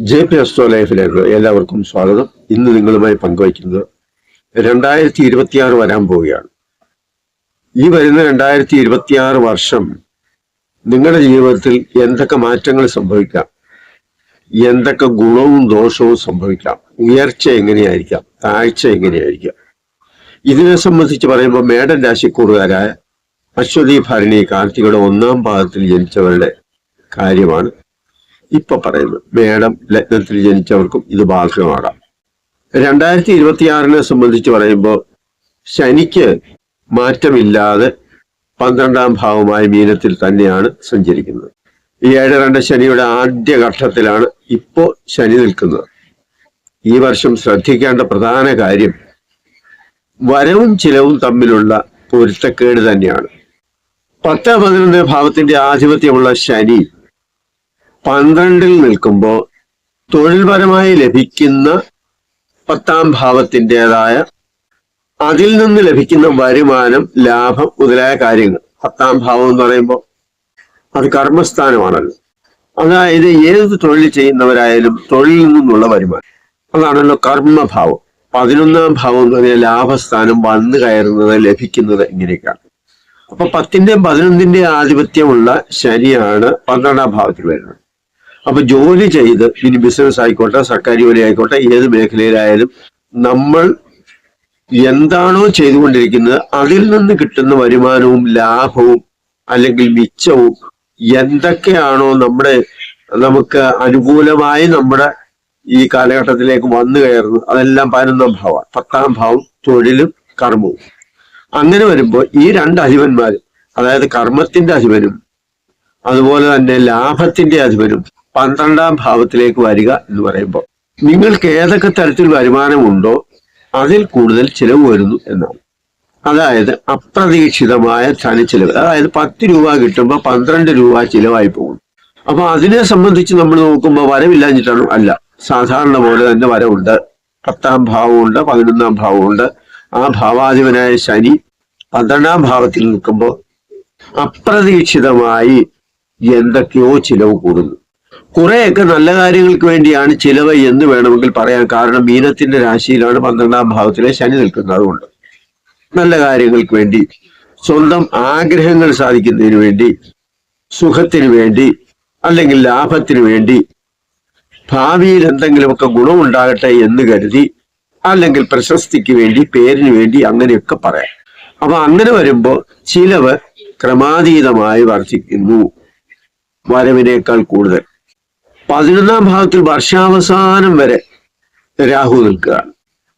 J P astro ലൈഫിലേക്ക് എല്ലാവർക്കും സ്വാഗതം. ഇന്ന് നിങ്ങളുമായി പങ്കുവയ്ക്കുന്നത് രണ്ടായിരത്തി ഇരുപത്തിയാറ് വരാൻ പോവുകയാണ്. ഈ വരുന്ന രണ്ടായിരത്തി ഇരുപത്തിയാറ് വർഷം നിങ്ങളുടെ ജീവിതത്തിൽ എന്തൊക്കെ മാറ്റങ്ങൾ സംഭവിക്കാം? എന്തൊക്കെ ഗുണവും ദോഷവും സംഭവിക്കാം? ഉയർച്ച എങ്ങനെയായിരിക്കാം? താഴ്ച എങ്ങനെയായിരിക്കാം? ഇതിനെ സംബന്ധിച്ച് പറയുമ്പോൾ മേടൻ രാശിക്കൂറുകാരായ അശ്വതി ഭരണി കാർത്തികയുടെ ഒന്നാം ഭാഗത്തിൽ ജനിച്ചവരുടെ കാര്യമാണ്. ഇപ്പൊ പറയുന്നത് മേടം ലഗ്നത്തിൽ ജനിച്ചവർക്കും ഇത് ബാധകമാകാം. രണ്ടായിരത്തി ഇരുപത്തിയാറിനെ സംബന്ധിച്ച് പറയുമ്പോൾ ശനിക്ക് മാറ്റമില്ലാതെ പന്ത്രണ്ടാം ഭാവമായ മീനത്തിൽ തന്നെയാണ് സഞ്ചരിക്കുന്നത്. ഏഴ് രണ്ട് ശനിയുടെ ആദ്യ ഘട്ടത്തിലാണ് ഇപ്പോ ശനി നിൽക്കുന്നത്. ഈ വർഷം ശ്രദ്ധിക്കേണ്ട പ്രധാന കാര്യം വരവും ചിലവും തമ്മിലുള്ള പൊരുത്തക്കേട് തന്നെയാണ്. പത്ത് പതിനൊന്ന് ഭാവത്തിന്റെ ആധിപത്യമുള്ള ശനി പന്ത്രണ്ടിൽ നിൽക്കുമ്പോൾ തൊഴിൽപരമായി ലഭിക്കുന്ന പത്താം ഭാവത്തിന്റെതായ അതിൽ നിന്ന് ലഭിക്കുന്ന വരുമാനം ലാഭം മുതലായ കാര്യങ്ങൾ. പത്താം ഭാവം എന്ന് പറയുമ്പോൾ അത് കർമ്മസ്ഥാനമാണല്ലോ. അതായത് ഏത് തൊഴിൽ ചെയ്യുന്നവരായാലും തൊഴിലിൽ നിന്നുള്ള വരുമാനം. അതാണല്ലോ കർമ്മഭാവം. പതിനൊന്നാം ഭാവം എന്ന് പറഞ്ഞാൽ ലാഭസ്ഥാനം വന്നു കയറുന്നത് ലഭിക്കുന്നത് ഇങ്ങനെയൊക്കെയാണ്. അപ്പൊ പത്തിന്റെയും പതിനൊന്നിന്റെയും ആധിപത്യമുള്ള ശനിയാണ് പന്ത്രണ്ടാം ഭാവത്തിൽ വരുന്നത്. അപ്പൊ ജോലി ചെയ്ത് ഇനി ബിസിനസ് ആയിക്കോട്ടെ സർക്കാർ ജോലി ആയിക്കോട്ടെ ഏത് മേഖലയിലായാലും നമ്മൾ എന്താണോ ചെയ്തുകൊണ്ടിരിക്കുന്നത് അതിൽ നിന്ന് കിട്ടുന്ന വരുമാനവും ലാഭവും അല്ലെങ്കിൽ മിച്ചവും എന്തൊക്കെയാണോ നമ്മുടെ നമുക്ക് അനുകൂലമായി നമ്മുടെ ഈ കാലഘട്ടത്തിലേക്ക് വന്നു കയറുന്നത് അതെല്ലാം പതിനൊന്നാം ഭാവമാണ് പത്താം ഭാവം തൊഴിലും കർമ്മവും. അങ്ങനെ വരുമ്പോൾ ഈ രണ്ട് അധിപന്മാരും അതായത് കർമ്മത്തിന്റെ അധിപനും അതുപോലെ തന്നെ ലാഭത്തിന്റെ അധിപനും പന്ത്രണ്ടാം ഭാവത്തിലേക്ക് വരിക എന്ന് പറയുമ്പോൾ നിങ്ങൾക്ക് ഏതൊക്കെ തരത്തിൽ വരുമാനമുണ്ടോ അതിൽ കൂടുതൽ ചിലവ് വരുന്നു എന്നാണ്. അതായത് അപ്രതീക്ഷിതമായ ധനച്ചിലവ് അതായത് പത്ത് രൂപ കിട്ടുമ്പോൾ പന്ത്രണ്ട് രൂപ ചിലവായി പോകും അപ്പൊ അതിനെ സംബന്ധിച്ച് നമ്മൾ നോക്കുമ്പോൾ വരവില്ലാഞ്ഞിട്ടാണ് അല്ല. സാധാരണ പോലെ തന്നെ വരവുണ്ട്. പത്താം ഭാവമുണ്ട് പതിനൊന്നാം ഭാവമുണ്ട്. ആ ഭാവാധിപനായ ശനി പന്ത്രണ്ടാം ഭാവത്തിൽ നിൽക്കുമ്പോൾ അപ്രതീക്ഷിതമായി എന്തൊക്കെയോ ചിലവ് കൂടുന്നു. കുറെയൊക്കെ നല്ല കാര്യങ്ങൾക്ക് വേണ്ടിയാണ് ചിലവ് എന്ന് വേണമെങ്കിൽ പറയാൻ കാരണം മീനത്തിന്റെ രാശിയിലാണ് പന്ത്രണ്ടാം ഭാവത്തിലെ ശനി നിൽക്കുന്നത്. അതുകൊണ്ട് നല്ല കാര്യങ്ങൾക്ക് വേണ്ടി സ്വന്തം ആഗ്രഹങ്ങൾ സാധിക്കുന്നതിന് വേണ്ടി സുഖത്തിന് വേണ്ടി അല്ലെങ്കിൽ ലാഭത്തിന് വേണ്ടി ഭാവിയിൽ എന്തെങ്കിലുമൊക്കെ ഗുണമുണ്ടാകട്ടെ എന്ന് കരുതി അല്ലെങ്കിൽ പ്രശസ്തിക്ക് വേണ്ടി പേരിന് വേണ്ടി അങ്ങനെയൊക്കെ പറയാം. അപ്പൊ അങ്ങനെ വരുമ്പോൾ ചിലവ് ക്രമാതീതമായി വർദ്ധിക്കുന്നു. വരവിനേക്കാൾ കൂടുതൽ. പതിനൊന്നാം ഭാഗത്തിൽ വർഷാവസാനം വരെ രാഹു നിൽക്കുകയാണ്.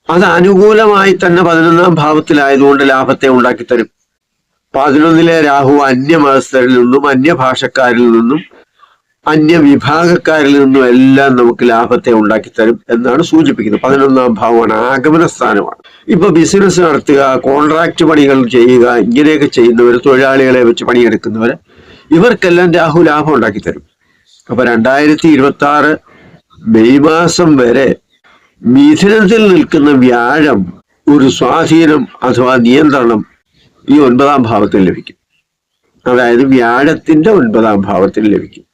അത് അനുകൂലമായി തന്നെ പതിനൊന്നാം ഭാവത്തിലായതുകൊണ്ട് ലാഭത്തെ ഉണ്ടാക്കി തരും പതിനൊന്നിലെ രാഹു അന്യമതസ്ഥരിൽ നിന്നും അന്യഭാഷക്കാരിൽ നിന്നും അന്യവിഭാഗക്കാരിൽ നിന്നും എല്ലാം നമുക്ക് ലാഭത്തെ ഉണ്ടാക്കി തരും എന്നാണ് സൂചിപ്പിക്കുന്നത്. പതിനൊന്നാം ഭാവമാണ് ആഗമന സ്ഥാനമാണ്. ഇപ്പൊ ബിസിനസ് നടത്തുക കോൺട്രാക്ട് പണികൾ ചെയ്യുക ഇങ്ങനെയൊക്കെ ചെയ്യുന്നവർ തൊഴിലാളികളെ വെച്ച് പണിയെടുക്കുന്നവർ ഇവർക്കെല്ലാം രാഹു ലാഭം ഉണ്ടാക്കി തരും അപ്പൊ രണ്ടായിരത്തി ഇരുപത്തി ആറ് മെയ് മാസം വരെ മിഥുനത്തിൽ നിൽക്കുന്ന വ്യാഴം ഒരു സ്വാധീനം അഥവാ നിയന്ത്രണം ഈ ഒൻപതാം ഭാവത്തിൽ ലഭിക്കും. അതായത് വ്യാഴത്തിന്റെ ഒൻപതാം ഭാവത്തിൽ ലഭിക്കും.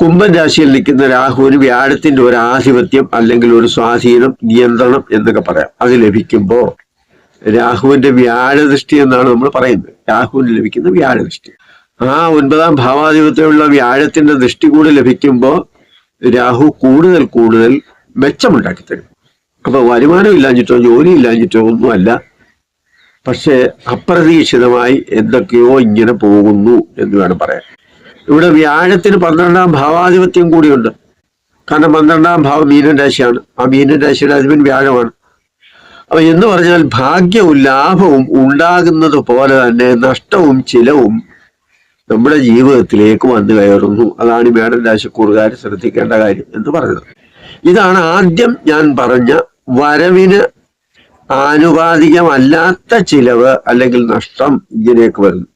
കുംഭൻ രാശിയിൽ നിൽക്കുന്ന രാഹുവിന് വ്യാഴത്തിന്റെ ഒരു ആധിപത്യം അല്ലെങ്കിൽ ഒരു സ്വാധീനം നിയന്ത്രണം എന്നൊക്കെ പറയാം. അത് ലഭിക്കുമ്പോ രാഹുവിന്റെ വ്യാഴദൃഷ്ടി എന്നാണ് നമ്മൾ പറയുന്നത്. രാഹുവിന് ലഭിക്കുന്ന വ്യാഴദൃഷ്ടി. ആ ഒൻപതാം ഭാവാധിപത്യമുള്ള വ്യാഴത്തിന്റെ ദൃഷ്ടി കൂടി ലഭിക്കുമ്പോൾ രാഹു കൂടുതൽ കൂടുതൽ മെച്ചമുണ്ടാക്കി തരും അപ്പൊ വരുമാനം ഇല്ലാഞ്ഞിട്ടോ ജോലി ഇല്ലാഞ്ഞിട്ടോ ഒന്നുമല്ല പക്ഷേ അപ്രതീക്ഷിതമായി എന്തൊക്കെയോ ഇങ്ങനെ പോകുന്നു എന്ന് വേണം പറയാൻ. ഇവിടെ വ്യാഴത്തിന് പന്ത്രണ്ടാം ഭാവാധിപത്യം കൂടിയുണ്ട്. കാരണം പന്ത്രണ്ടാം ഭാവം മീനൻ രാശിയാണ്. ആ മീനൻ രാശിയുടെ അധിപൻ വ്യാഴമാണ്. അപ്പൊ എന്ന് പറഞ്ഞാൽ ഭാഗ്യവും ലാഭവും ഉണ്ടാകുന്നത് പോലെ തന്നെ നഷ്ടവും ചിലവും നമ്മുടെ ജീവിതത്തിലേക്ക് വന്നു കയറുന്നു. അതാണ് മേടൻ രാശിക്കൂറുകാർ ശ്രദ്ധിക്കേണ്ട കാര്യം എന്ന് പറഞ്ഞത് ഇതാണ് ആദ്യം ഞാൻ പറഞ്ഞ വരവിന് ആനുപാതികമല്ലാത്ത ചിലവ് അല്ലെങ്കിൽ നഷ്ടം ഇങ്ങനെയൊക്കെ വരുന്നു.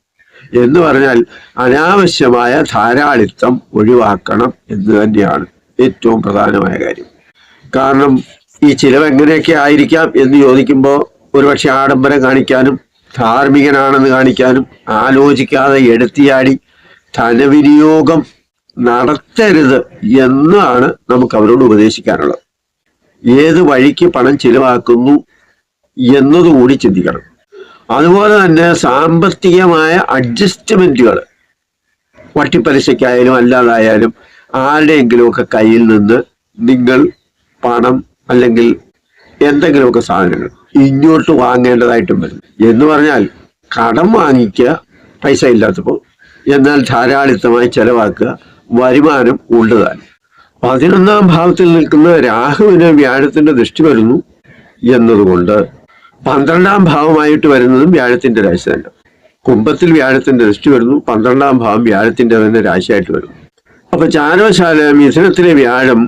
എന്ന് പറഞ്ഞാൽ അനാവശ്യമായ ധാരാളിത്തം ഒഴിവാക്കണം എന്ന് തന്നെയാണ് ഏറ്റവും പ്രധാനമായ കാര്യം. കാരണം ഈ ചിലവ് എങ്ങനെയൊക്കെ ആയിരിക്കാം എന്ന് ചോദിക്കുമ്പോൾ ഒരുപക്ഷെ ആഡംബരം കാണിക്കാനും ധാർമ്മികനാണെന്ന് കാണിക്കാനും ആലോചിക്കാതെ എടുത്തിയാടി ധനവിനിയോഗം നടത്തരുത് എന്നാണ് നമുക്ക് അവരോട് ഉപദേശിക്കാനുള്ളത്. ഏത് വഴിക്ക് പണം ചിലവാക്കുന്നു എന്നതുകൂടി ചിന്തിക്കണം. അതുപോലെ തന്നെ സാമ്പത്തികമായ അഡ്ജസ്റ്റ്മെന്റുകൾ വട്ടിപ്പലിശയ്ക്കായാലും അല്ലാതായാലും ആരുടെയെങ്കിലുമൊക്കെ കയ്യിൽ നിന്ന് നിങ്ങൾ പണം അല്ലെങ്കിൽ എന്തെങ്കിലുമൊക്കെ സാധനങ്ങൾ ഇങ്ങോട്ട് വാങ്ങേണ്ടതായിട്ടും വരും. എന്ന് പറഞ്ഞാൽ കടം വാങ്ങിക്കുക പൈസ ഇല്ലാത്തപ്പോൾ എന്നാൽ ധാരാളിത്തമായി ചെലവാക്കുക വരുമാനം ഉള്ളതാൻ പതിനൊന്നാം ഭാവത്തിൽ നിൽക്കുന്ന രാഹുവിന് വ്യാഴത്തിന്റെ ദൃഷ്ടി വരുന്നു എന്നതുകൊണ്ട് പന്ത്രണ്ടാം ഭാവമായിട്ട് വരുന്നതും വ്യാഴത്തിന്റെ രാശി തന്നെ കുംഭത്തിൽ വ്യാഴത്തിന്റെ ദൃഷ്ടി വരുന്നു പന്ത്രണ്ടാം ഭാവം വ്യാഴത്തിന്റെ തന്നെ രാശിയായിട്ട് വരുന്നു. അപ്പൊ ചാരവശാല മിഥുനത്തിലെ വ്യാഴം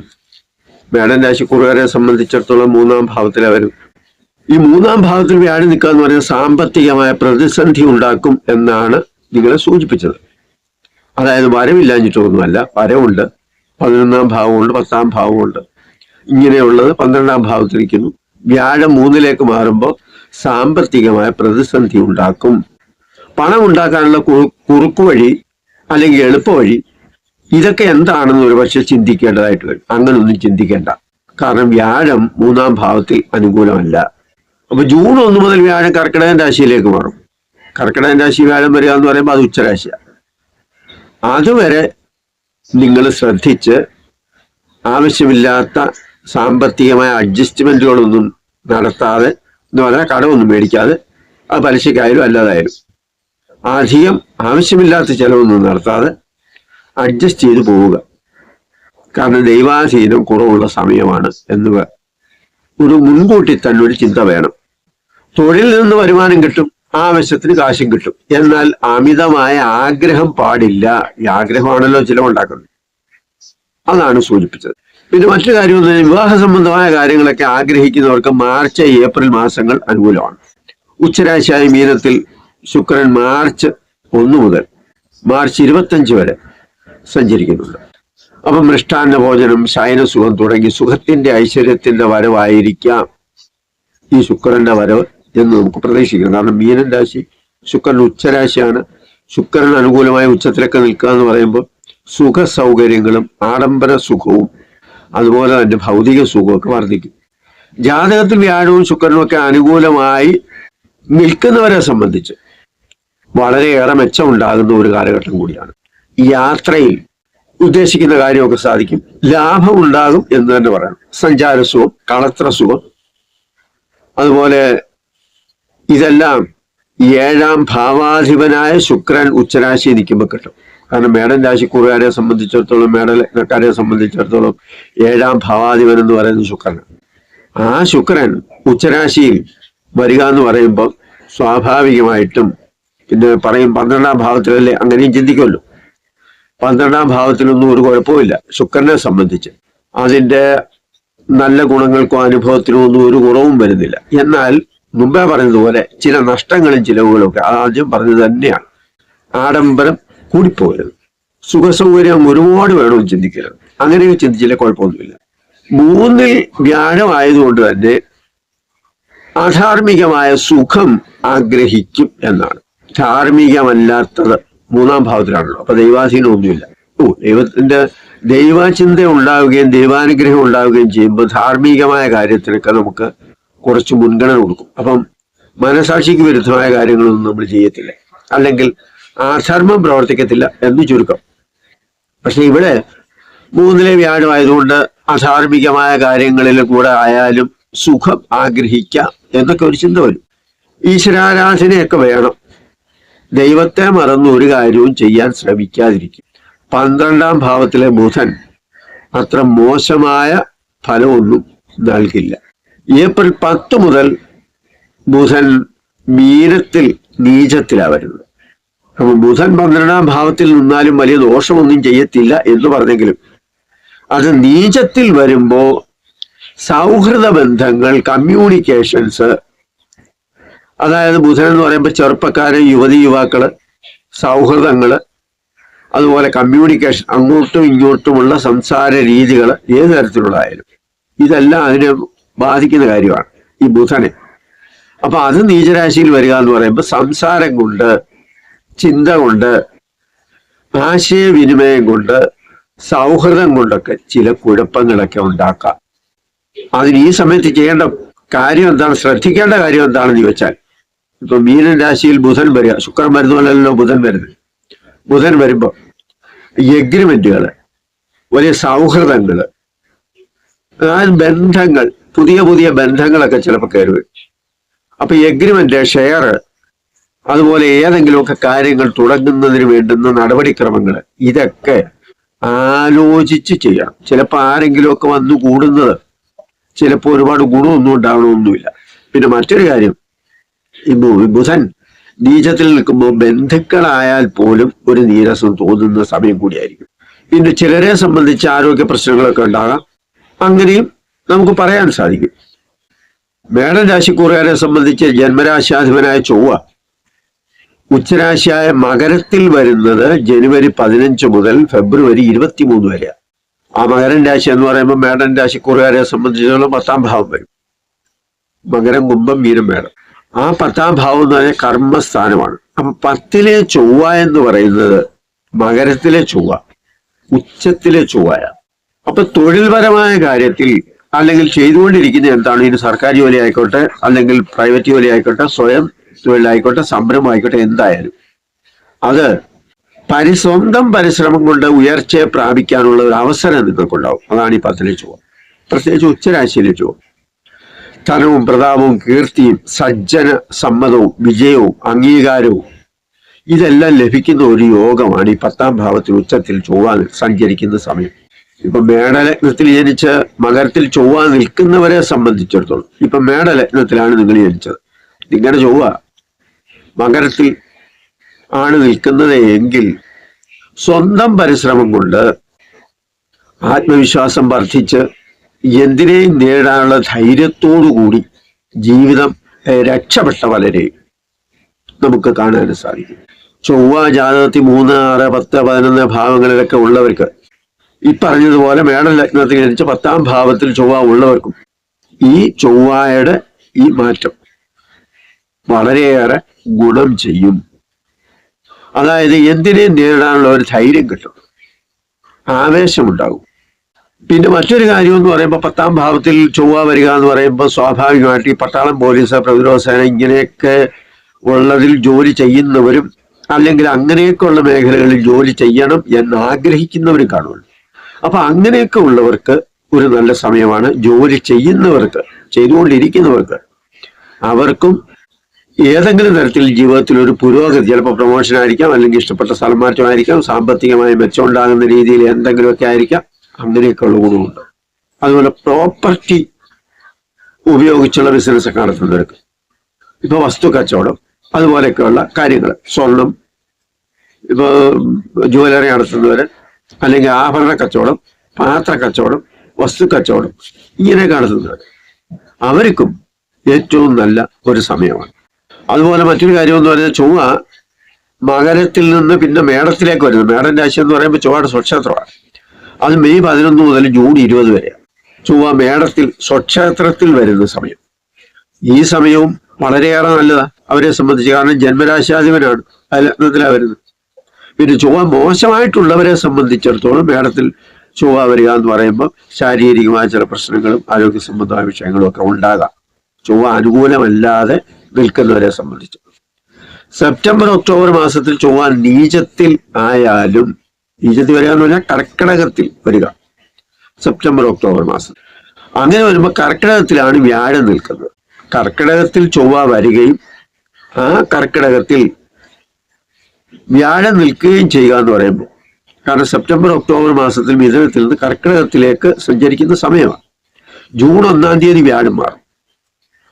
മേടൻ രാശി കുറുകാരെ സംബന്ധിച്ചിടത്തോളം മൂന്നാം ഭാവത്തിലെ വരും ഈ മൂന്നാം ഭാവത്തിൽ വ്യാഴം നിൽക്കുക എന്ന് പറയുന്നത് സാമ്പത്തികമായ പ്രതിസന്ധി ഉണ്ടാക്കും എന്നാണ് നിങ്ങളെ സൂചിപ്പിച്ചത്. അതായത് വരവില്ലാഞ്ഞിട്ടൊന്നുമല്ല വരവുണ്ട്. പതിനൊന്നാം ഭാവമുണ്ട് പത്താം ഭാവമുണ്ട്. ഇങ്ങനെയുള്ളത് പന്ത്രണ്ടാം ഭാവത്തിരിക്കുന്നു. വ്യാഴം മൂന്നിലേക്ക് മാറുമ്പോൾ സാമ്പത്തികമായ പ്രതിസന്ധി ഉണ്ടാക്കും. പണം ഉണ്ടാക്കാനുള്ള കുറുക്കു വഴി അല്ലെങ്കിൽ എളുപ്പവഴി ഇതൊക്കെ എന്താണെന്ന് ഒരുപക്ഷെ ചിന്തിക്കേണ്ടതായിട്ട് വരും. അങ്ങനൊന്നും ചിന്തിക്കേണ്ട. കാരണം വ്യാഴം മൂന്നാം ഭാവത്തിൽ അനുകൂലമല്ല. അപ്പൊ ജൂൺ ഒന്ന് മുതൽ വ്യാഴം കർക്കിടകൻ രാശിയിലേക്ക് മാറും. കർക്കിടകൻ രാശി വ്യാഴം വരിക എന്ന് പറയുമ്പോൾ അത് ഉച്ചരാശിയാണ്. അതുവരെ നിങ്ങൾ ശ്രദ്ധിച്ച് ആവശ്യമില്ലാത്ത സാമ്പത്തികമായ അഡ്ജസ്റ്റ്മെന്റുകളൊന്നും നടത്താതെ എന്ന് പറഞ്ഞാൽ കടമൊന്നും മേടിക്കാതെ അത് പലിശക്കായാലും അല്ലാതായാലും അധികം ആവശ്യമില്ലാത്ത ചിലവൊന്നും നടത്താതെ അഡ്ജസ്റ്റ് ചെയ്ത് പോവുക. കാരണം ദൈവാധീനം കുറവുള്ള സമയമാണ് എന്നുക ഒരു മുൻകൂട്ടി തന്നെ ഒരു ചിന്ത വേണം. തൊഴിലിൽ നിന്ന് വരുമാനം കിട്ടും ആവശ്യത്തിന് കാശും കിട്ടും. എന്നാൽ അമിതമായ ആഗ്രഹം പാടില്ല. ഈ ആഗ്രഹമാണല്ലോ ചിലവുണ്ടാക്കുന്നത്. അതാണ് സൂചിപ്പിച്ചത്. പിന്നെ മറ്റു കാര്യം വിവാഹ സംബന്ധമായ കാര്യങ്ങളൊക്കെ ആഗ്രഹിക്കുന്നവർക്ക് മാർച്ച് ഏപ്രിൽ മാസങ്ങൾ അനുകൂലമാണ്. ഉച്ചരാശിയായ മീനത്തിൽ ശുക്രൻ മാർച്ച് ഒന്ന് മുതൽ മാർച്ച് ഇരുപത്തഞ്ച് വരെ സഞ്ചരിക്കുന്നുണ്ട്. അപ്പം മൃഷ്ടാന്ന ഭോജനം ശയനസുഖം തുടങ്ങി സുഖത്തിന്റെ ഐശ്വര്യത്തിന്റെ വരവായിരിക്കാം. ഈ ശുക്രന്റെ വരവ് എന്ന് നമുക്ക് പ്രതീക്ഷിക്കാം. കാരണം മീനൻ രാശി ശുക്രൻ ഉച്ചരാശിയാണ്. ശുക്രൻ അനുകൂലമായ ഉച്ചത്തിലൊക്കെ നിൽക്കുക എന്ന് പറയുമ്പോൾ സുഖ സൗകര്യങ്ങളും ആഡംബര സുഖവും അതുപോലെ തന്നെ ഭൗതിക സുഖമൊക്കെ വർദ്ധിക്കും. ജാതകത്തിൽ വ്യാഴവും ശുക്രനും ഒക്കെ അനുകൂലമായി നിൽക്കുന്നവരെ സംബന്ധിച്ച് വളരെയേറെ മെച്ചമുണ്ടാകുന്ന ഒരു കാലഘട്ടം കൂടിയാണ്. യാത്രയിൽ ഉദ്ദേശിക്കുന്ന കാര്യമൊക്കെ സാധിക്കും. ലാഭം ഉണ്ടാകും എന്ന് തന്നെ പറയാം. സഞ്ചാര സുഖം കളത്ര സുഖം അതുപോലെ ഇതെല്ലാം ഏഴാം ഭാവാധിപനായ ശുക്രൻ ഉച്ചരാശി നിൽക്കുമ്പോൾ കിട്ടും. കാരണം മേടൻ രാശിക്കുറുകാരെ സംബന്ധിച്ചിടത്തോളം മേടക്കാരെ സംബന്ധിച്ചിടത്തോളം ഏഴാം ഭാവാധിപൻ എന്ന് പറയുന്നത് ശുക്രനാണ്. ആ ശുക്രൻ ഉച്ചരാശിയിൽ വരിക എന്ന് പറയുമ്പോൾ സ്വാഭാവികമായിട്ടും പിന്നെ പറയും പന്ത്രണ്ടാം ഭാവത്തിലല്ലേ? അങ്ങനെയും ചിന്തിക്കുമല്ലോ. പന്ത്രണ്ടാം ഭാവത്തിലൊന്നും ഒരു കുഴപ്പമില്ല ശുക്രനെ സംബന്ധിച്ച് അതിന്റെ നല്ല ഗുണങ്ങൾക്കോ അനുഭവത്തിനോ ഒന്നും ഒരു കുറവും വരുന്നില്ല. എന്നാൽ മുമ്പേ പറഞ്ഞതുപോലെ ചില നഷ്ടങ്ങളും ചിലവുകളും ഒക്കെ ആദ്യം പറഞ്ഞത് തന്നെയാണ്. ആഡംബരം കൂടിപ്പോകരുത്. സുഖസൗകര്യം ഒരുപാട് വേണമെന്ന് ചിന്തിക്കരുത്. അങ്ങനെയൊക്കെ ചിന്തിച്ചില്ല കുഴപ്പമൊന്നുമില്ല. മൂന്നിൽ വ്യാഴമായതുകൊണ്ട് തന്നെ അധാർമികമായ സുഖം ആഗ്രഹിക്കും എന്നാണ്. ധാർമ്മികമല്ലാത്തത് മൂന്നാം ഭാവത്തിലാണല്ലോ. അപ്പൊ ദൈവാധീനമൊന്നുമില്ല ഓ ദൈവത്തിന്റെ ദൈവചിന്ത ഉണ്ടാവുകയും ദൈവാനുഗ്രഹം ഉണ്ടാവുകയും ചെയ്യുമ്പോൾ ധാർമ്മികമായ കാര്യത്തിനൊക്കെ നമുക്ക് കുറച്ച് മുൻഗണന കൊടുക്കും. അപ്പം മനസാക്ഷിക്ക് വിരുദ്ധമായ കാര്യങ്ങളൊന്നും നമ്മൾ ചെയ്യത്തില്ല. അല്ലെങ്കിൽ ആധർമ്മം പ്രവർത്തിക്കത്തില്ല എന്ന് ചുരുക്കം. പക്ഷെ ഇവിടെ മൂന്നിലെ വ്യാഴമായതുകൊണ്ട് അധാർമികമായ കാര്യങ്ങളിൽ കൂടെ ആയാലും സുഖം ആഗ്രഹിക്കാം എന്നൊക്കെ ഒരു ചിന്ത വരും. ഈശ്വരാരാധനയൊക്കെ വേണം. ദൈവത്തെ മറന്ന് ഒരു കാര്യവും ചെയ്യാൻ ശ്രമിക്കാതിരിക്കും. പന്ത്രണ്ടാം ഭാവത്തിലെ ബുധൻ അത്ര മോശമായ ഫലമൊന്നും നൽകില്ല. ഏപ്രിൽ പത്ത് മുതൽ ബുധൻ മീനത്തിൽ നീചത്തിലാണ് വരുന്നത് അപ്പൊ ബുധൻ പന്ത്രണ്ടാം ഭാവത്തിൽ നിന്നാലും വലിയ ദോഷമൊന്നും ചെയ്യത്തില്ല എന്ന് പറഞ്ഞെങ്കിലും അത് നീചത്തിൽ വരുമ്പോ സൗഹൃദ ബന്ധങ്ങൾ കമ്മ്യൂണിക്കേഷൻസ് അതായത് ബുധൻ എന്ന് പറയുമ്പോൾ ചെറുപ്പക്കാരെ യുവതി യുവാക്കൾ സൗഹൃദങ്ങൾ അതുപോലെ കമ്മ്യൂണിക്കേഷൻ അങ്ങോട്ടും ഇങ്ങോട്ടുമുള്ള സംസാര രീതികൾ ഏത് തരത്തിലുള്ളതായാലും. ഇതെല്ലാം അതിനെ ബാധിക്കുന്ന കാര്യമാണ് ഈ ബുധനെ. അപ്പൊ അത് നീചരാശിയിൽ വരിക എന്ന് പറയുമ്പോൾ സംസാരം കൊണ്ട് ചിന്ത കൊണ്ട് ആശയവിനിമയം കൊണ്ട് സൗഹൃദം കൊണ്ടൊക്കെ ചില കുഴപ്പങ്ങളൊക്കെ ഉണ്ടാക്കാം. അതിന് ഈ സമയത്ത് ചെയ്യേണ്ട കാര്യം എന്താണ്? ശ്രദ്ധിക്കേണ്ട കാര്യം എന്താണെന്ന് ചോദിച്ചാൽ ഇപ്പൊ മീനൻ രാശിയിൽ ബുധൻ വരിക. ശുക്രൻ വരുന്നതല്ലോ ബുധൻ വരുന്നത്. ബുധൻ വരുമ്പോ എഗ്രിമെന്റുകൾ വലിയ സൗഹൃദങ്ങൾ അതായത് ബന്ധങ്ങൾ പുതിയ പുതിയ ബന്ധങ്ങളൊക്കെ ചിലപ്പോൾ കയറി വരും. അപ്പൊ എഗ്രിമെന്റ് ഷെയർ അതുപോലെ ഏതെങ്കിലുമൊക്കെ കാര്യങ്ങൾ തുടങ്ങുന്നതിന് വേണ്ടുന്ന നടപടിക്രമങ്ങൾ ഇതൊക്കെ ആലോചിച്ച് ചെയ്യണം ചിലപ്പോൾ ആരെങ്കിലുമൊക്കെ വന്നു കൂടുന്നത് ചിലപ്പോൾ ഒരുപാട് ഗുണമൊന്നും ഉണ്ടാവണമൊന്നുമില്ല പിന്നെ മറ്റൊരു കാര്യം ഈ ബുധൻ നീചത്തിൽ നിൽക്കുമ്പോൾ ബന്ധുക്കളായാൽ പോലും ഒരു നീരസം തോന്നുന്ന സമയം കൂടിയായിരിക്കും. പിന്നെ ചിലരെ സംബന്ധിച്ച് ആരോഗ്യ പ്രശ്നങ്ങളൊക്കെ ഉണ്ടാകാം. അങ്ങനെയും നമുക്ക് പറയാൻ സാധിക്കും. മേടൻ രാശിക്കൂറുകാരെ സംബന്ധിച്ച് ജന്മരാശാധിപനായ ചൊവ്വ ഉച്ചരാശിയായ മകരത്തിൽ വരുന്നത് ജനുവരി പതിനഞ്ച് മുതൽ ഫെബ്രുവരി ഇരുപത്തിമൂന്ന് വരെയാണ്. ആ മകരൻ രാശി എന്ന് പറയുമ്പോൾ മേടൻ രാശിക്കൂറുകാരെ സംബന്ധിച്ചിടത്തോളം പത്താം ഭാവം വരും. മകരം കുംഭം മീനം മേടം. ആ പത്താം ഭാവം എന്ന് പറഞ്ഞാൽ കർമ്മസ്ഥാനമാണ്. അപ്പൊ പത്തിലെ ചൊവ്വ എന്ന് പറയുന്നത് മകരത്തിലെ ചൊവ്വ ഉച്ചത്തിലെ ചൊവ്വയാണ്. അപ്പൊ തൊഴിൽപരമായ കാര്യത്തിൽ അല്ലെങ്കിൽ ചെയ്തുകൊണ്ടിരിക്കുന്ന എന്താണ്? ഇനി സർക്കാർ ജോലി ആയിക്കോട്ടെ അല്ലെങ്കിൽ പ്രൈവറ്റ് ജോലി ആയിക്കോട്ടെ സ്വയം തൊഴിലായിക്കോട്ടെ സംരംഭം ആയിക്കോട്ടെ എന്തായാലും. അത് പരി സ്വന്തം പരിശ്രമം കൊണ്ട് ഉയർച്ചയെ പ്രാപിക്കാനുള്ള ഒരു അവസരം നിങ്ങൾക്കുണ്ടാവും. അതാണ് ഈ പത്തിലെ ചുവ. പ്രത്യേകിച്ച് ഉച്ചരാശിയിലെ ചുവ. ധനവും പ്രതാപവും കീർത്തിയും സജ്ജന സമ്മതവും വിജയവും അംഗീകാരവും ഇതെല്ലാം ലഭിക്കുന്ന ഒരു യോഗമാണ് ഈ പത്താം ഭാവത്തിൽ ഉച്ചത്തിൽ ചൊവ്വാൽ സഞ്ചരിക്കുന്ന സമയം. ഇപ്പൊ മേടലഗ്നത്തിൽ ജനിച്ച് മകരത്തിൽ ചൊവ്വ നിൽക്കുന്നവരെ സംബന്ധിച്ചിടത്തോളം ഇപ്പൊ മേടലഗ്നത്തിലാണ് നിങ്ങൾ ജനിച്ചത്. നിങ്ങളുടെ ചൊവ്വ മകരത്തിൽ ആണ് നിൽക്കുന്നത് എങ്കിൽ സ്വന്തം പരിശ്രമം കൊണ്ട് ആത്മവിശ്വാസം വർദ്ധിച്ച് എന്തിനേയും നേടാനുള്ള ധൈര്യത്തോടു കൂടി ജീവിതം രക്ഷപ്പെട്ട പലരെയും നമുക്ക് കാണാൻ സാധിക്കും. ചൊവ്വ ജാതകത്തി മൂന്ന് ആറ് പത്ത് പതിനൊന്ന് ഭാവങ്ങളിലൊക്കെ ഉള്ളവർക്ക് ഈ പറഞ്ഞതുപോലെ മേടൻ ലഗ്നത്തിൽ ജനിച്ച പത്താം ഭാവത്തിൽ ചൊവ്വ ഉള്ളവർക്കും ഈ ചൊവ്വയുടെ ഈ മാറ്റം വളരെയേറെ ഗുണം ചെയ്യും. അതായത് എന്തിനേയും നേരിടാനുള്ള ഒരു ധൈര്യം കിട്ടും? ആവേശമുണ്ടാകും. പിന്നെ മറ്റൊരു കാര്യം എന്ന് പറയുമ്പോൾ പത്താം ഭാവത്തിൽ ചൊവ്വ വരിക എന്ന് പറയുമ്പോൾ സ്വാഭാവികമായിട്ട് ഈ പട്ടാളം പോലീസ് പ്രതിരോധ സേന ഇങ്ങനെയൊക്കെ ഉള്ളതിൽ ജോലി ചെയ്യുന്നവരും അല്ലെങ്കിൽ അങ്ങനെയൊക്കെ ഉള്ള മേഖലകളിൽ ജോലി ചെയ്യണം എന്ന് ആഗ്രഹിക്കുന്നവരും കാണുമല്ലോ അപ്പൊ അങ്ങനെയൊക്കെ ഉള്ളവർക്ക് ഒരു നല്ല സമയമാണ് ജോലി ചെയ്യുന്നവർക്ക് ചെയ്തുകൊണ്ടിരിക്കുന്നവർക്ക്. അവർക്കും ഏതെങ്കിലും തരത്തിൽ ജീവിതത്തിൽ ഒരു പുരോഗതി ചിലപ്പോൾ പ്രൊമോഷൻ ആയിരിക്കാം അല്ലെങ്കിൽ ഇഷ്ടപ്പെട്ട സ്ഥലം മാറ്റമായിരിക്കാം സാമ്പത്തികമായി മെച്ചമുണ്ടാകുന്ന രീതിയിൽ എന്തെങ്കിലുമൊക്കെ ആയിരിക്കാം അങ്ങനെയൊക്കെ ഉള്ള ഗുണമുണ്ട്. അതുപോലെ പ്രോപ്പർട്ടി ഉപയോഗിച്ചുള്ള ബിസിനസ് ഒക്കെ നടത്തുന്നവർക്ക്. ഇപ്പൊ വസ്തു കച്ചവടം അതുപോലെയൊക്കെയുള്ള കാര്യങ്ങൾ. സ്വർണം ഇപ്പൊ ജുവലറി നടത്തുന്നവര് അല്ലെങ്കിൽ ആഭരണ കച്ചവടം പാത്ര കച്ചവടം വസ്തു കച്ചവടം ഇങ്ങനെ കാണുന്നത് അവർക്കും ഏറ്റവും നല്ല ഒരു സമയമാണ്. അതുപോലെ മറ്റൊരു കാര്യം എന്ന് പറയുന്നത് ചൊവ്വ മകരത്തിൽ നിന്ന് പിന്നെ മേടത്തിലേക്ക് വരുന്നു. മേടൻ രാശി എന്ന് പറയുമ്പോൾ ചൊവ്വയുടെ സ്വക്ഷേത്രമാണ്. അത് മെയ് പതിനൊന്ന് മുതൽ ജൂൺ ഇരുപത് വരെയാണ്. ചൊവ്വ മേടത്തിൽ സ്വക്ഷേത്രത്തിൽ വരുന്ന സമയം. ഈ സമയവും വളരെയേറെ നല്ലതാണ് അവരെ സംബന്ധിച്ച് കാരണം ജന്മരാശാധിപനാണ്. ലഗ്നത്തിലാണ് വരുന്നത്. പിന്നെ ചൊവ്വ മോശമായിട്ടുള്ളവരെ സംബന്ധിച്ചിടത്തോളം മേടത്തിൽ ചൊവ്വ വരിക എന്ന് പറയുമ്പോൾ ശാരീരികമായ ചില പ്രശ്നങ്ങളും ആരോഗ്യ സംബന്ധമായ വിഷയങ്ങളും ഒക്കെ ഉണ്ടാകാം. ചൊവ്വ അനുകൂലമല്ലാതെ നിൽക്കുന്നവരെ സംബന്ധിച്ച്. സെപ്റ്റംബർ ഒക്ടോബർ മാസത്തിൽ ചൊവ്വ നീചത്തിൽ ആയാലും നീചത്തിൽ വരിക എന്ന് പറഞ്ഞാൽ കർക്കിടകത്തിൽ വരിക. സെപ്റ്റംബർ ഒക്ടോബർ മാസം. അങ്ങനെ വരുമ്പോൾ കർക്കിടകത്തിലാണ് വ്യാഴം നിൽക്കുന്നത്. കർക്കിടകത്തിൽ ചൊവ്വ വരികയും ആ കർക്കിടകത്തിൽ വ്യാഴം നിൽക്കുകയും ചെയ്യുക എന്ന് പറയുമ്പോൾ. കാരണം സെപ്റ്റംബർ ഒക്ടോബർ മാസത്തിൽ മിഥുനത്തിൽ നിന്ന് കർക്കിടകത്തിലേക്ക് സഞ്ചരിക്കുന്ന സമയമാണ്. ജൂൺ ഒന്നാം തീയതി വ്യാഴം മാറും.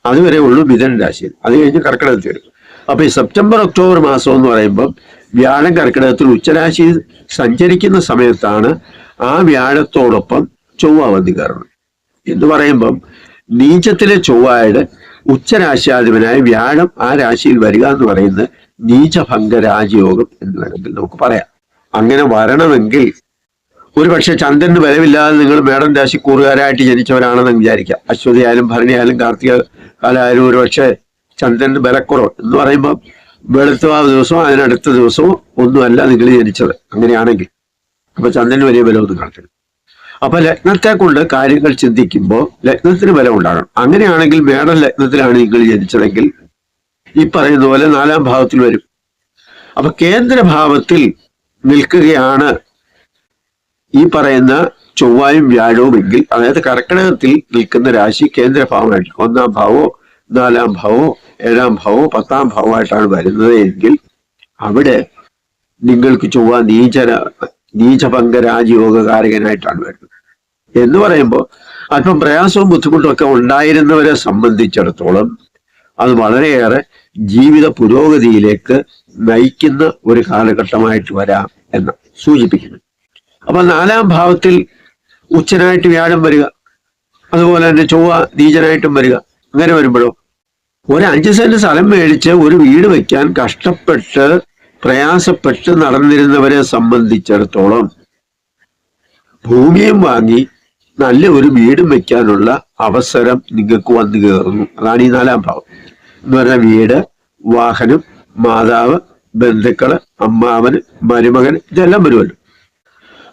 അതുവരെ ഉള്ളൂ മിഥുന രാശിയിൽ അത് കഴിഞ്ഞ് കർക്കിടകത്തിൽ വരും. അപ്പൊ ഈ സെപ്റ്റംബർ ഒക്ടോബർ മാസം എന്ന് പറയുമ്പം വ്യാഴം കർക്കിടകത്തിൽ ഉച്ചരാശിയിൽ സഞ്ചരിക്കുന്ന സമയത്താണ് ആ വ്യാഴത്തോടൊപ്പം ചൊവ്വ വന്നു കയറുന്നത്. എന്ന് പറയുമ്പം നീചത്തിലെ ചൊവ്വയുടെ ഉച്ചരാശിയാധിപനായ വ്യാഴം ആ രാശിയിൽ വരിക എന്ന് പറയുന്നത് നീചഭംഗ രാജയോഗം എന്ന് വേണമെങ്കിൽ നമുക്ക് പറയാം. അങ്ങനെ വരണമെങ്കിൽ ഒരുപക്ഷെ ചന്ദ്രന് ബലമില്ലാതെ നിങ്ങൾ മേടം രാശി കൂറുകാരായിട്ട് ജനിച്ചവരാണെന്ന് വിചാരിക്കാം. അശ്വതി ആയാലും ഭരണി ആയാലും കാർത്തിക കാലായാലും ഒരുപക്ഷെ ചന്ദ്രന് ബലക്കുറവ് എന്ന് പറയുമ്പോൾ വെളുത്തവാവ് ദിവസവും അതിനടുത്ത ദിവസവും ഒന്നുമല്ല നിങ്ങൾ ജനിച്ചത് അങ്ങനെയാണെങ്കിൽ. അപ്പൊ ചന്ദ്രന് വലിയ ബലമൊന്നും കാണത്തില്ല. അപ്പൊ ലഗ്നത്തെ കൊണ്ട് കാര്യങ്ങൾ ചിന്തിക്കുമ്പോൾ ലഗ്നത്തിന് ബലം ഉണ്ടാകണം അങ്ങനെയാണെങ്കിൽ മേടം ലഗ്നത്തിലാണ് നിങ്ങൾ ജനിച്ചതെങ്കിൽ ഈ പറയുന്ന പോലെ നാലാം ഭാവത്തിൽ വരും. അപ്പൊ കേന്ദ്രഭാവത്തിൽ നിൽക്കുകയാണ് ഈ പറയുന്ന ചൊവ്വായും വ്യാഴവും എങ്കിൽ അതായത് കർക്കിടകത്തിൽ നിൽക്കുന്ന രാശി കേന്ദ്രഭാവമായിട്ട് ഒന്നാം ഭാവോ നാലാം ഭാവോ ഏഴാം ഭാവോ പത്താം ഭാവമായിട്ടാണ് വരുന്നത് എങ്കിൽ അവിടെ നിങ്ങൾക്ക് ചൊവ്വ നീച നീചഭംഗ രാജയോഗകാരകനായിട്ടാണ് വരുന്നത്. എന്ന് പറയുമ്പോൾ അല്പം പ്രയാസവും ബുദ്ധിമുട്ടും ഒക്കെ ഉണ്ടായിരുന്നവരെ സംബന്ധിച്ചിടത്തോളം അത് വളരെയേറെ ജീവിത പുരോഗതിയിലേക്ക് നയിക്കുന്ന ഒരു കാലഘട്ടമായിട്ട് വരാം എന്ന് സൂചിപ്പിക്കുന്നു. അപ്പൊ നാലാം ഭാവത്തിൽ ഉച്ചനായിട്ട് വ്യാഴം വരിക അതുപോലെ തന്നെ ചൊവ്വ നീചനായിട്ടും വരിക അങ്ങനെ വരുമ്പോഴോ? ഒരു അഞ്ച് സെന്റ് സ്ഥലം മേടിച്ച് ഒരു വീട് വെക്കാൻ കഷ്ടപ്പെട്ട് പ്രയാസപ്പെട്ട് നടന്നിരുന്നവരെ സംബന്ധിച്ചിടത്തോളം ഭൂമിയും വാങ്ങി നല്ല ഒരു വീടും വെക്കാനുള്ള അവസരം നിങ്ങൾക്ക് വന്നു കയറുന്നു. അതാണ് ഈ നാലാം ഭാവം. എന്ന് വീട് വാഹനം മാതാവ് ബന്ധുക്കൾ അമ്മാവന് മരുമകൻ ഇതെല്ലാം വരുമല്ലോ.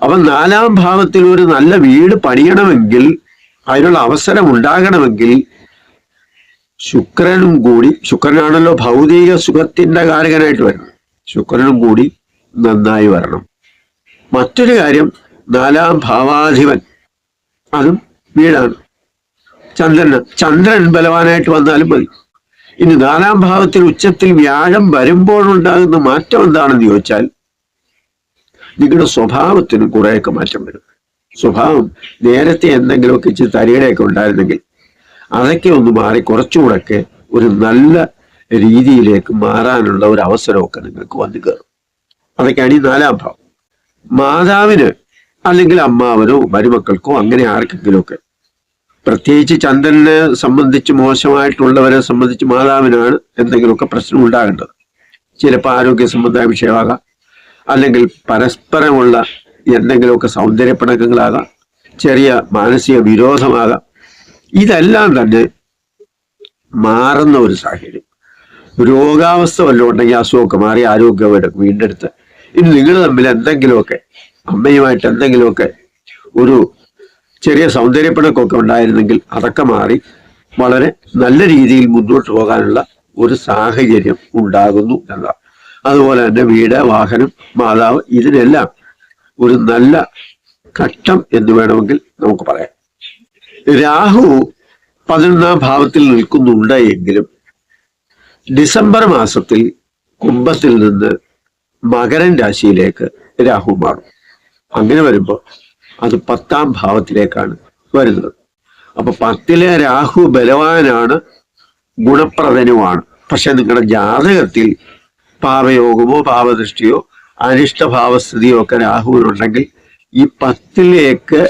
അപ്പൊ നാലാം ഭാവത്തിൽ ഒരു നല്ല വീട് പണിയണമെങ്കിൽ അതിനുള്ള അവസരം ഉണ്ടാകണമെങ്കിൽ ശുക്രനും കൂടി ശുക്രനാണല്ലോ ഭൗതിക സുഖത്തിന്റെ കാരകനായിട്ട് വരുന്നത്. ശുക്രനും കൂടി നന്നായി വരണം. മറ്റൊരു കാര്യം നാലാം ഭാവാധിപൻ അതും വീടാണ്. ചന്ദ്രൻ ചന്ദ്രൻ ബലവാനായിട്ട് വന്നാലും മതി. ഇനി നാലാം ഭാവത്തിൽ ഉച്ചത്തിൽ വ്യാഴം വരുമ്പോഴുണ്ടാകുന്ന മാറ്റം എന്താണെന്ന് ചോദിച്ചാൽ നിങ്ങളുടെ സ്വഭാവത്തിന് കുറേയൊക്കെ മാറ്റം വരും. സ്വഭാവം നേരത്തെ എന്തെങ്കിലുമൊക്കെ ഇച്ചിരി തരികടയൊക്കെ ഉണ്ടായിരുന്നെങ്കിൽ അതൊക്കെ ഒന്ന് മാറി കുറച്ചുകൂടെയൊക്കെ ഒരു നല്ല രീതിയിലേക്ക് മാറാനുള്ള ഒരു അവസരമൊക്കെ നിങ്ങൾക്ക് വന്നു കയറും. അതൊക്കെയാണ് ഈ നാലാം ഭാവം മാതാവിന് അല്ലെങ്കിൽ അമ്മാവനോ മരുമക്കൾക്കോ അങ്ങനെ ആർക്കെങ്കിലുമൊക്കെ പ്രത്യേകിച്ച് ചന്ദ്രനെ സംബന്ധിച്ച് മോശമായിട്ടുള്ളവരെ സംബന്ധിച്ച് മാതാവിനാണ് എന്തെങ്കിലുമൊക്കെ പ്രശ്നം ഉണ്ടാകേണ്ടത്. ചിലപ്പോൾ ആരോഗ്യ സംബന്ധമായ വിഷയമാകാം. അല്ലെങ്കിൽ പരസ്പരമുള്ള എന്തെങ്കിലുമൊക്കെ സൗന്ദര്യപ്പിണക്കങ്ങളാകാം ചെറിയ മാനസിക വിരോധമാകാം. ഇതെല്ലാം തന്നെ മാറുന്ന ഒരു സാഹചര്യം. രോഗാവസ്ഥ വല്ലതും ഉണ്ടെങ്കിൽ അസുഖമൊക്കെ മാറി ആരോഗ്യം വീണ്ടെടുത്ത് ഇനി നിങ്ങൾ തമ്മിൽ എന്തെങ്കിലുമൊക്കെ അമ്മയുമായിട്ട് എന്തെങ്കിലുമൊക്കെ ഒരു ചെറിയ സൗന്ദര്യപ്പിണക്കമൊക്കെ ഉണ്ടായിരുന്നെങ്കിൽ അതൊക്കെ മാറി വളരെ നല്ല രീതിയിൽ മുന്നോട്ട് പോകാനുള്ള ഒരു സാഹചര്യം ഉണ്ടാകുന്നു എന്നതാണ് അതുപോലെ തന്നെ വീട് വാഹനം മാതാവ് ഇതിനെല്ലാം ഒരു നല്ല ഘട്ടം എന്ന് വേണമെങ്കിൽ നമുക്ക് പറയാം. രാഹു പതിനൊന്നാം ഭാവത്തിൽ നിൽക്കുന്നുണ്ട് എങ്കിലും ഡിസംബർ മാസത്തിൽ കുംഭത്തിൽ നിന്ന് മകരൻ രാശിയിലേക്ക് രാഹു മാറും. അങ്ങനെ വരുമ്പോൾ അത് പത്താം ഭാവത്തിലേക്കാണ് വരുന്നത്. അപ്പൊ പത്തിലെ രാഹു ബലവാനാണ് ഗുണപ്രദനുമാണ്. പക്ഷെ നിങ്ങളുടെ ജാതകത്തിൽ പാപയോഗമോ പാപദൃഷ്ടിയോ അനിഷ്ടഭാവസ്ഥിതിയോ ഒക്കെ രാഹുവിനുണ്ടെങ്കിൽ ഈ പത്തിലേക്ക്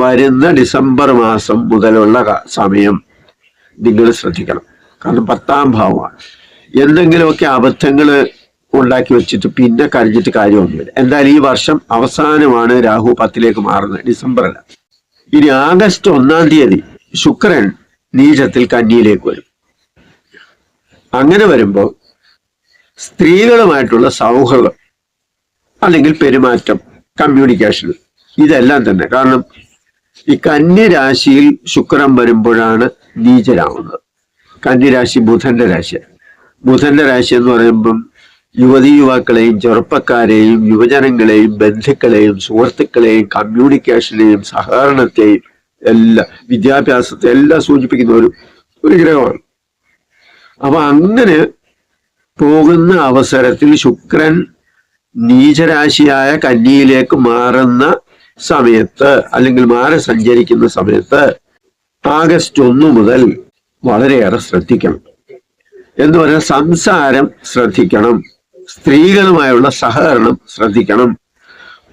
വരുന്ന ഡിസംബർ മാസം മുതലുള്ള സമയം നിങ്ങൾ ശ്രദ്ധിക്കണം. കാരണം പത്താം ഭാവമാണ്. എന്തെങ്കിലുമൊക്കെ അബദ്ധങ്ങൾ ഉണ്ടാക്കി വെച്ചിട്ട് പിന്നെ കരഞ്ഞിട്ട് കാര്യമൊന്നുമില്ല. എന്തായാലും ഈ വർഷം അവസാനമാണ് രാഹു പത്തിലേക്ക് മാറുന്നത് ഡിസംബറിൽ ഇനി ആഗസ്റ്റ് ഒന്നാം തീയതി ശുക്രൻ നീചത്തിൽ കന്നിയിലേക്ക് വരും. അങ്ങനെ വരുമ്പോൾ സ്ത്രീകളുമായിട്ടുള്ള സൗഹൃദം അല്ലെങ്കിൽ പെരുമാറ്റം കമ്മ്യൂണിക്കേഷൻ ഇതെല്ലാം തന്നെ. കാരണം ഈ കന്യരാശിയിൽ ശുക്രൻ വരുമ്പോഴാണ് നീചരാവുന്നത്. കന്യരാശി ബുധന്റെ രാശിയാണ്. ബുധന്റെ രാശി എന്ന് പറയുമ്പം യുവതി യുവാക്കളെയും ചെറുപ്പക്കാരെയും യുവജനങ്ങളെയും ബന്ധുക്കളെയും സുഹൃത്തുക്കളെയും കമ്മ്യൂണിക്കേഷനെയും സഹകരണത്തെയും എല്ലാ വിദ്യാഭ്യാസത്തെ എല്ലാം സൂചിപ്പിക്കുന്ന ഒരു ഒരു ഗ്രഹമാണ്. അപ്പൊ അങ്ങനെ പോകുന്ന അവസരത്തിൽ ശുക്രൻ നീചരാശിയായ കന്നിയിലേക്ക് മാറുന്ന സമയത്ത് അല്ലെങ്കിൽ മാറി സഞ്ചരിക്കുന്ന സമയത്ത് ആഗസ്റ്റ് ഒന്ന് മുതൽ വളരെയേറെ ശ്രദ്ധിക്കണം. എന്ന് പറഞ്ഞാൽ സംസാരം ശ്രദ്ധിക്കണം. സ്ത്രീകളുമായുള്ള സഹകരണം ശ്രദ്ധിക്കണം.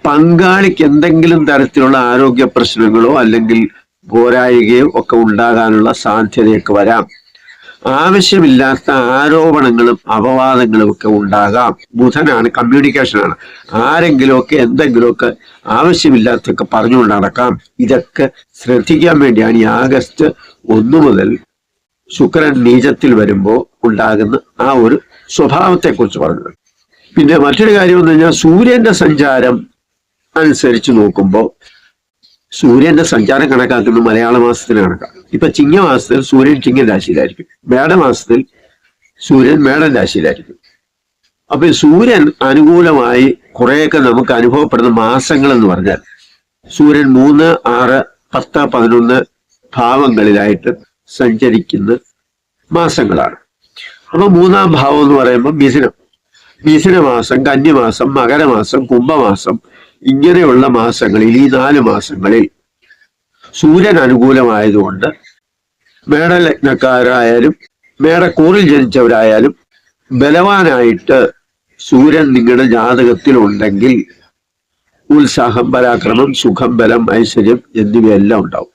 പങ്കാളിക്ക് എന്തെങ്കിലും തരത്തിലുള്ള ആരോഗ്യ പ്രശ്നങ്ങളോ അല്ലെങ്കിൽ പോരായികയോ ഒക്കെ ഉണ്ടാകാനുള്ള സാധ്യതയൊക്കെ വരാം. ആവശ്യമില്ലാത്ത ആരോപണങ്ങളും അപവാദങ്ങളും ഒക്കെ ഉണ്ടാകാം. ബുധനാണ് കമ്മ്യൂണിക്കേഷനാണ്. ആരെങ്കിലുമൊക്കെ എന്തെങ്കിലുമൊക്കെ ആവശ്യമില്ലാത്തൊക്കെ പറഞ്ഞുകൊണ്ട് നടക്കാം. ഇതൊക്കെ ശ്രദ്ധിക്കാൻ വേണ്ടിയാണ് ഈ ആഗസ്റ്റ് ഒന്ന് മുതൽ ശുക്രൻ നീചത്തിൽ വരുമ്പോൾ ഉണ്ടാകുന്ന ആ ഒരു സ്വഭാവത്തെക്കുറിച്ച് പറഞ്ഞത്. പിന്നെ മറ്റൊരു കാര്യം എന്ന് പറഞ്ഞാൽ സൂര്യന്റെ സഞ്ചാരം അനുസരിച്ച് നോക്കുമ്പോൾ സൂര്യന്റെ സഞ്ചാരം കണക്കാക്കുന്നത് മലയാള മാസത്തിന് കണക്കാക്കും ഇപ്പൊ ചിങ്ങമാസത്തിൽ സൂര്യൻ ചിങ്ങൻ രാശിയിലായിരിക്കും. മേടമാസത്തിൽ സൂര്യൻ മേടൻ രാശിയിലായിരിക്കും. അപ്പൊ സൂര്യൻ അനുകൂലമായി കുറേയൊക്കെ നമുക്ക് അനുഭവപ്പെടുന്ന മാസങ്ങൾ എന്ന് പറഞ്ഞാൽ സൂര്യൻ മൂന്ന് ആറ് പത്ത് പതിനൊന്ന് ഭാവങ്ങളിലായിട്ട് സഞ്ചരിക്കുന്ന മാസങ്ങളാണ്. അപ്പൊ മൂന്നാം ഭാവം എന്ന് പറയുമ്പോൾ മിഥുനം. മിഥുനമാസം കന്യമാസം മകരമാസം കുംഭമാസം ഇങ്ങനെയുള്ള മാസങ്ങളിൽ ഈ നാല് മാസങ്ങളിൽ സൂര്യൻ അനുകൂലമായതുകൊണ്ട് മേടലഗ്നക്കാരായാലും മേടക്കൂറിൽ ജനിച്ചവരായാലും ബലവാനായിട്ട് സൂര്യൻ നിങ്ങളുടെ ജാതകത്തിൽ ഉണ്ടെങ്കിൽ ഉത്സാഹം പരാക്രമം സുഖം ബലം ഐശ്വര്യം എന്നിവയെല്ലാം ഉണ്ടാവും.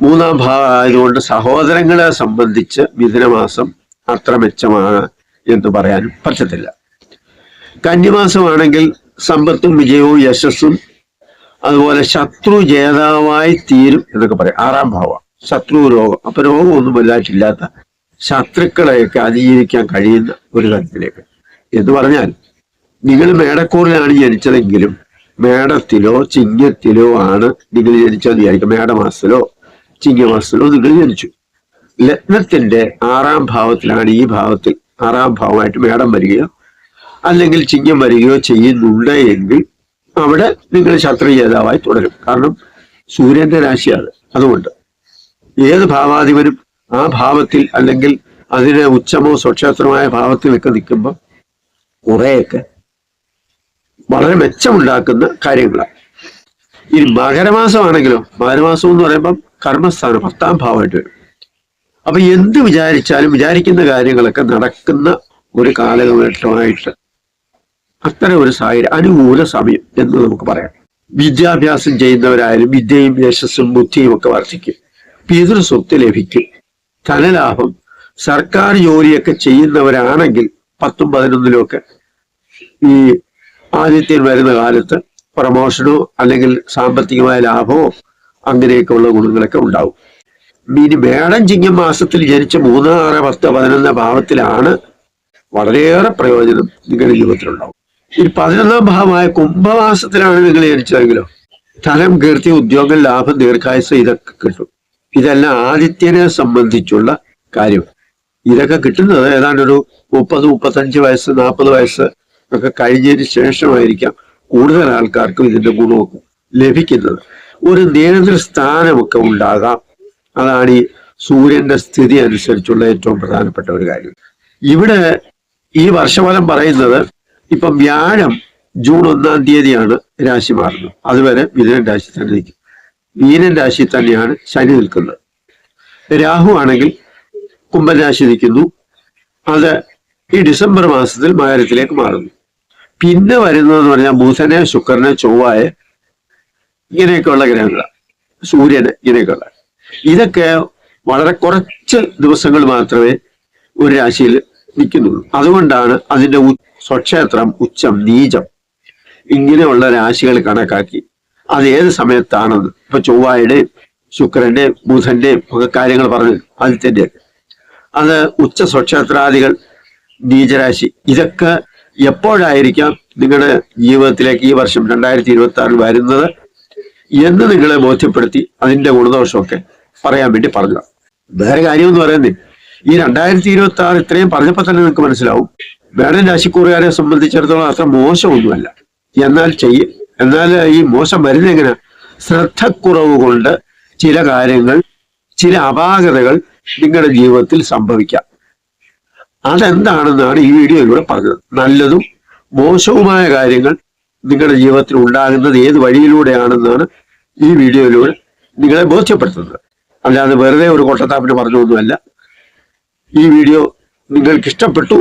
മൂന്നാം ഭാവം ആയതുകൊണ്ട് സഹോദരങ്ങളെ സംബന്ധിച്ച് മിഥുനമാസം അത്ര മെച്ചമാണ് എന്ന് പറയാനും പറ്റത്തില്ല. കന്നിമാസമാണെങ്കിൽ സമ്പത്തും വിജയവും യശസ്സും അതുപോലെ ശത്രു ജേതാവായി തീരും എന്നൊക്കെ പറയാം. ആറാം ഭാവം. ശത്രു രോഗം. അപ്പൊ രോഗമൊന്നും വലുതായിട്ടില്ലാത്ത ശത്രുക്കളെയൊക്കെ അതിജീവിക്കാൻ കഴിയുന്ന ഒരു തരത്തിലേക്ക് എന്ന് പറഞ്ഞാൽ നിങ്ങൾ മേടക്കൂറിലാണ് ജനിച്ചതെങ്കിലും മേടത്തിലോ ചിങ്ങത്തിലോ ആണ് നിങ്ങൾ ജനിച്ചതെന്ന് വിചാരിക്കും. മേടമാസത്തിലോ ചിങ്ങമാസത്തിലോ നിങ്ങൾ ജനിച്ചു. ലഗ്നത്തിന്റെ ആറാം ഭാവത്തിലാണ് ഈ ഭാവത്തിൽ ആറാം ഭാവമായിട്ട് മേടം വരികയോ അല്ലെങ്കിൽ ചിങ്ങം വരികയോ ചെയ്യുന്നുണ്ട് എങ്കിൽ അവിടെ നിങ്ങൾ ശത്രു ജേതാവായി തുടരും. കാരണം സൂര്യന്റെ രാശിയാണ്. അതുകൊണ്ട് ഏത് ഭാവാധിപനും ആ ഭാവത്തിൽ അല്ലെങ്കിൽ അതിന് ഉച്ചമോ സ്വക്ഷേത്രമായ ഭാവത്തിലൊക്കെ നിൽക്കുമ്പോൾ കുറേയൊക്കെ വളരെ മെച്ചമുണ്ടാക്കുന്ന കാര്യങ്ങളാണ്. ഇനി മകരമാസമാണെങ്കിലോ മകരമാസം എന്ന് പറയുമ്പം കർമ്മസ്ഥാനം പത്താം ഭാവമായിട്ട് വരും. അപ്പൊ എന്ത് വിചാരിച്ചാലും വിചാരിക്കുന്ന കാര്യങ്ങളൊക്കെ നടക്കുന്ന ഒരു കാലഘട്ടമായിട്ട് അത്തരം ഒരു സാഹചര്യം അനുകൂല സമയം എന്ന് നമുക്ക് പറയാം. വിദ്യാഭ്യാസം ചെയ്യുന്നവരായാലും വിദ്യയും യശസ്സും ബുദ്ധിയും ഒക്കെ വർദ്ധിക്കും. പിതൃ സ്വത്ത് ലഭിക്കും. ധനലാഭം സർക്കാർ ജോലിയൊക്കെ ചെയ്യുന്നവരാണെങ്കിൽ പത്തും പതിനൊന്നിലും ഒക്കെ ഈ ആദിത്യൻ വരുന്ന കാലത്ത് പ്രമോഷനോ അല്ലെങ്കിൽ സാമ്പത്തികമായ ലാഭമോ അങ്ങനെയൊക്കെയുള്ള ഗുണങ്ങളൊക്കെ ഉണ്ടാവും. ഇനി മേടം ചിങ്ങം മാസത്തിൽ ജനിച്ച മൂന്ന് ആറ് പത്ത് പതിനൊന്ന് ഭാവത്തിലാണ് വളരെയേറെ പ്രയോജനം നിങ്ങളുടെ ജീവിതത്തിലുണ്ടാവും. ഇനി പതിനൊന്നാം ഭാവമായ കുംഭമാസത്തിലാണ് നിങ്ങൾ ജനിച്ചതെങ്കിലോ ധനം കീർത്തി ഉദ്യോഗം ലാഭം ദീർഘായുസ് ഇതൊക്കെ കിട്ടും. ഇതെല്ലാം ആദിത്യനെ സംബന്ധിച്ചുള്ള കാര്യം. ഇതൊക്കെ കിട്ടുന്നത് ഏതാണ്ട് ഒരു മുപ്പത് മുപ്പത്തഞ്ച് വയസ്സ് നാൽപ്പത് വയസ്സ് ഒക്കെ കഴിഞ്ഞതിന് ശേഷമായിരിക്കാം കൂടുതൽ ആൾക്കാർക്കും ഇതിന്റെ ഗുണമൊക്കെ ലഭിക്കുന്നത്. ഒരു നിയന്ത്രണ സ്ഥാനമൊക്കെ ഉണ്ടാകാം. അതാണ് ഈ സൂര്യന്റെ സ്ഥിതി അനുസരിച്ചുള്ള ഏറ്റവും പ്രധാനപ്പെട്ട ഒരു കാര്യം. ഇവിടെ ഈ വർഷഫലം പറയുന്നത് ഇപ്പം വ്യാഴം ജൂൺ ഒന്നാം തീയതിയാണ് രാശി മാറുന്നത്. അതുവരെ മിഥുനൻ രാശി തന്നെ നിൽക്കും. മീനൻ രാശി തന്നെയാണ് ശനി നിൽക്കുന്നത്. രാഹു ആണെങ്കിൽ കുംഭൻ രാശി നിൽക്കുന്നു. അത് ഈ ഡിസംബർ മാസത്തിൽ മകരത്തിലേക്ക് മാറുന്നു. പിന്നെ വരുന്നതെന്ന് പറഞ്ഞാൽ ബുധനെ ശുക്രനെ ചൊവ്വായ ഇങ്ങനെയൊക്കെയുള്ള ഗ്രഹങ്ങളാണ്. സൂര്യന് ഇങ്ങനെയൊക്കെയുള്ള ഇതൊക്കെ വളരെ കുറച്ച് ദിവസങ്ങൾ മാത്രമേ ഒരു രാശിയിൽ നിൽക്കുന്നുള്ളൂ. അതുകൊണ്ടാണ് അതിന്റെ സ്വക്ഷേത്രം ഉച്ചം നീചം ഇങ്ങനെയുള്ള രാശികൾ കണക്കാക്കി. അത് ഏത് സമയത്താണെന്ന് ഇപ്പൊ ചൊവ്വായുടെയും ശുക്രന്റെ ബുധന്റെയും ഒക്കെ കാര്യങ്ങൾ പറഞ്ഞു ആദിത്യന്റെ അത് ഉച്ച സ്വക്ഷേത്രാദികൾ നീചരാശി. ഇതൊക്കെ എപ്പോഴായിരിക്കാം നിങ്ങളുടെ ജീവിതത്തിലേക്ക് ഈ വർഷം രണ്ടായിരത്തി ഇരുപത്തി ആറിൽ വരുന്നത് എന്ന് നിങ്ങളെ ബോധ്യപ്പെടുത്തി അതിന്റെ ഗുണദോഷമൊക്കെ പറയാൻ വേണ്ടി പറഞ്ഞു വേറെ കാര്യം എന്ന് പറയുന്നത് ഈ രണ്ടായിരത്തി ഇരുപത്തി ആറ് ഇത്രയും പറഞ്ഞപ്പോൾ തന്നെ നിങ്ങൾക്ക് മനസ്സിലാവും. വേടൻ രാശിക്കൂറുകാരെ സംബന്ധിച്ചിടത്തോളം അത്ര മോശമൊന്നുമല്ല. എന്നാൽ ചെയ്യ. എന്നാൽ ഈ മോശം വരുന്ന എങ്ങനെ ശ്രദ്ധക്കുറവ് കൊണ്ട് ചില കാര്യങ്ങൾ ചില അപാകതകൾ നിങ്ങളുടെ ജീവിതത്തിൽ സംഭവിക്കാം. അതെന്താണെന്നാണ് ഈ വീഡിയോയിലൂടെ പറഞ്ഞത്. നല്ലതും മോശവുമായ കാര്യങ്ങൾ നിങ്ങളുടെ ജീവിതത്തിൽ ഉണ്ടാകുന്നത് ഏത് വഴിയിലൂടെയാണെന്നാണ് ഈ വീഡിയോയിലൂടെ നിങ്ങളെ ബോധ്യപ്പെടുത്തുന്നത്. അല്ലാതെ വെറുതെ ഒരു കൊട്ടത്താപ്പിന് പറഞ്ഞൊന്നുമല്ല ഈ വീഡിയോ നിങ്ങൾക്ക് ഇഷ്ടപ്പെട്ടു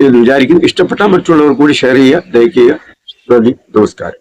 എന്ന് വിചാരിക്കുന്നു. ഇഷ്ടപ്പെട്ടാൽ മറ്റുള്ളവർ കൂടി ഷെയർ ചെയ്യുക ലൈക്ക് ചെയ്യുക. നന്ദി നമസ്കാരം.